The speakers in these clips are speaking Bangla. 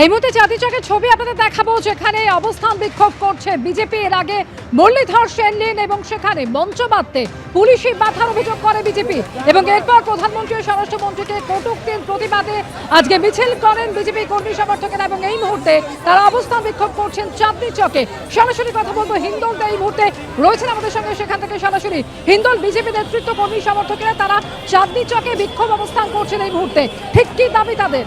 এই মুহূর্তে জাতি চকের ছবি আপনাদের দেখাবো, যেখানে অবস্থান বিক্ষোভ করছে বিজেপি। এর আগে মুরলীধর সেনলিন এবং সেখানে মঞ্চ বাঁধতে পুলিশি বাধার অভিযোগ করে বিজেপি। এবং এরপর প্রধানমন্ত্রী ও স্বরাষ্ট্রমন্ত্রীকে কটূক্তির প্রতিবাদে আজকে মিছিল করেন বিজেপি কর্মী সমর্থকেরা এবং এই মুহূর্তে তারা অবস্থান বিক্ষোভ করছেন চাঁদনি চকে। সরাসরি কথা বলব হিন্দল এই মুহূর্তে রয়েছেন আমাদের সঙ্গে সেখান থেকে সরাসরি হিন্দল বিজেপি নেতৃত্ব কর্মী সমর্থকেরা। তারা চাঁদনি চকে বিক্ষোভ অবস্থান করছেন এই মুহূর্তে। ঠিক কি দাবি তাদের?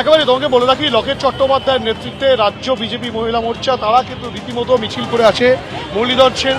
একেবারে তোমাকে বলে রাখি, লকেট চট্টোপাধ্যায়ের নেতৃত্বে রাজ্য বিজেপি মহিলা মোর্চা, তারা কিন্তু রীতিমতো মিছিল করে আছে মুরলীধর সেন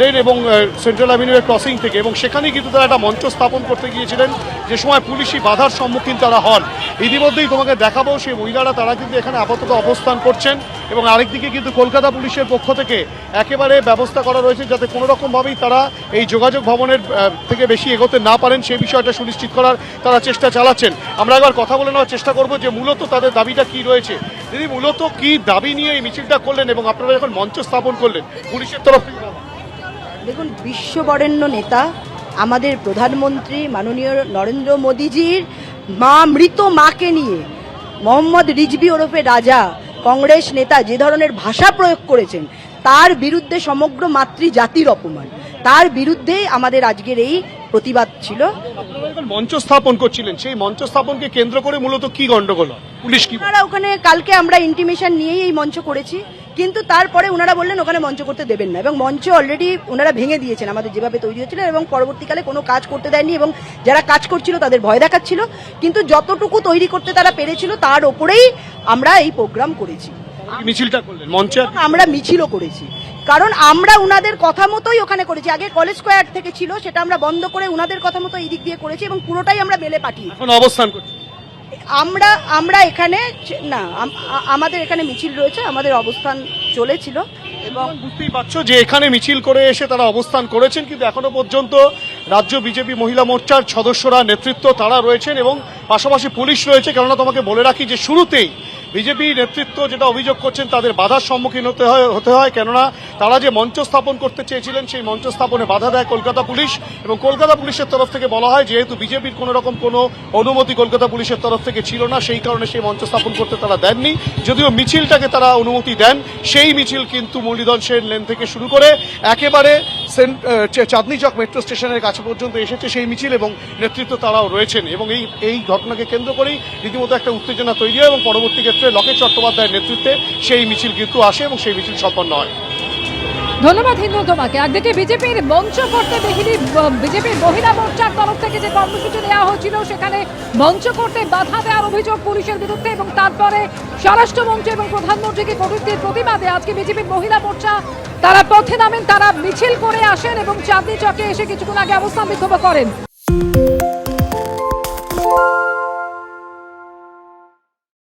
লেন এবং সেন্ট্রাল অ্যাভিনিউয়ের ক্রসিং থেকে এবং সেখানেই কিন্তু তারা একটা মঞ্চ স্থাপন করতে গিয়েছিলেন। যে সময় পুলিশি বাধার সম্মুখীন তারা হন। ইতিমধ্যেই তোমাকে দেখাবো সেই মহিলারা, তারা কিন্তু এখানে আপাতত অবস্থান করছেন। এবং আরেকদিকে কিন্তু কলকাতা পুলিশের পক্ষ থেকে একেবারে ব্যবস্থা করা রয়েছে যাতে কোনো রকমভাবেই তারা এই যোগাযোগ ভবনের থেকে বেশি এগোতে না পারেন। সেই বিষয়টা সুনিশ্চিত করার তারা চেষ্টা চালাচ্ছেন। আমরা একবার কথা বলে নেওয়ার চেষ্টা করব যে মূলত তাদের দাবিটা কি রয়েছে। দিদি, মূলত কি দাবি নিয়ে এই মিছিলটা করলেন এবং আপনারা যখন মঞ্চ স্থাপন করলেন? পুলিশের তরফ। দেখুন, বিশ্ববরেণ্য নেতা, আমাদের প্রধানমন্ত্রী মাননীয় নরেন্দ্র মোদীজির মা, মৃত মাকে নিয়ে মোহাম্মদ রিজভি ওরফে রাজা কংগ্রেস নেতা যে ধরনের ভাষা প্রয়োগ করেছেন তার বিরুদ্ধে সমগ্র মাতৃ জাতির অপমান তার বিরুদ্ধেই আমাদের আজকের এই প্রতিবাদ ছিল মঞ্চ স্থাপন করছিলেন সেই মঞ্চ স্থাপনকে কেন্দ্র করে মূলত কি গন্ডগোল? পুলিশ কি? ওখানে কালকে আমরা ইন্টিমেশন নিয়েই এই মঞ্চ করেছি কিন্তু তারপরে ওনারা বললেন ওখানে মঞ্চ করতে দেবেন না। এবং মঞ্চ অলরেডি ওনারা ভেঙে দিয়েছেন আমাদের যেভাবে তৈরি হচ্ছিল এবং পরবর্তীকালে কোনো কাজ করতে দেয়নি এবং যারা কাজ করছিল তাদের ভয় দেখাচ্ছিল। কিন্তু যতটুকু তৈরি করতে তারা পেরেছিল তার ওপরেই আমরা এই প্রোগ্রাম করেছি। মিছিলটা করলেন মঞ্চে আমরা মিছিলও করেছি। কারণ আমরা উনাদের কথা মতোই ওখানে করেছি। আগে কলেজ স্কোয়ার থেকে ছিল সেটা আমরা বন্ধ করে উনাদের কথা মতো এই দিক দিয়ে করেছি এবং পুরোটাই আমরা মেলে পাঠিয়েছি। এখন অবস্থান করছেন আমরা আমরা এখানে না আমাদের এখানে মিছিল রয়েছে, আমাদের অবস্থান চলেছিল এবং বুঝতেই পারছ যে এখানে মিছিল করে এসে তারা অবস্থান করেছেন, কিন্তু এখনও পর্যন্ত রাজ্য বিজেপি মহিলা মোর্চার সদস্যরা নেতৃত্ব তারা রয়েছেন এবং পাশাপাশি পুলিশ রয়েছে। কেননা তোমাকে বলে রাখি যে শুরুতেই বিজেপি নেতৃত্ব যেটা অভিযোগ করছেন তাদের বাধার সম্মুখীন হতে হয় হতে হয়। কেননা তারা যে মঞ্চ স্থাপন করতে চেয়েছিলেন, সেই মঞ্চ স্থাপনে বাধা দেয় কলকাতা পুলিশ। এবং কলকাতা পুলিশের তরফ থেকে বলা হয়, যেহেতু বিজেপির কোনো রকম কোনো অনুমতি কলকাতা পুলিশের তরফ থেকে ছিল না, সেই কারণে সেই মঞ্চ স্থাপন করতে তারা দেননি। যদিও মিছিলটাকে তারা অনুমতি দেন, সেই মিছিল কিন্তু মুরলীধর সেন লেন থেকে শুরু করে একেবারে চাঁদনি চক মেট্রো স্টেশনের কাছে পর্যন্ত এসেছে সেই মিছিল এবং নেতৃত্ব তারাও রয়েছেন এবং এই এই ঘটনাকে কেন্দ্র করেই রীতিমতো একটা উত্তেজনা তৈরি হয় এবং পরবর্তী ক্ষেত্রে লকেট চট্টোপাধ্যায়ের নেতৃত্বে সেই মিছিল কিন্তু আসে এবং সেই মিছিল সম্পন্ন হয়। ধন্যবাদ হিন্দু তোমাকে। একদিকে বিজেপির মঞ্চ করতে বিহিনী বিজেপির মহিলা মোর্চার তরফ থেকে যে কর্মসূচি নেওয়া হয়েছিল, সেখানে মঞ্চ করতে বাধা দেওয়ার অভিযোগ পুলিশের বিরুদ্ধে এবং তারপরে স্বরাষ্ট্রমন্ত্রী এবং প্রধানমন্ত্রীকে কটূক্তির প্রতিবাদে আজকে বিজেপির মহিলা মোর্চা তারা পথে নামেন, তারা মিছিল করে আসেন এবং চাঁদনি চকে এসে কিছুক্ষণ আগে অবস্থান বিক্ষোভ করেন।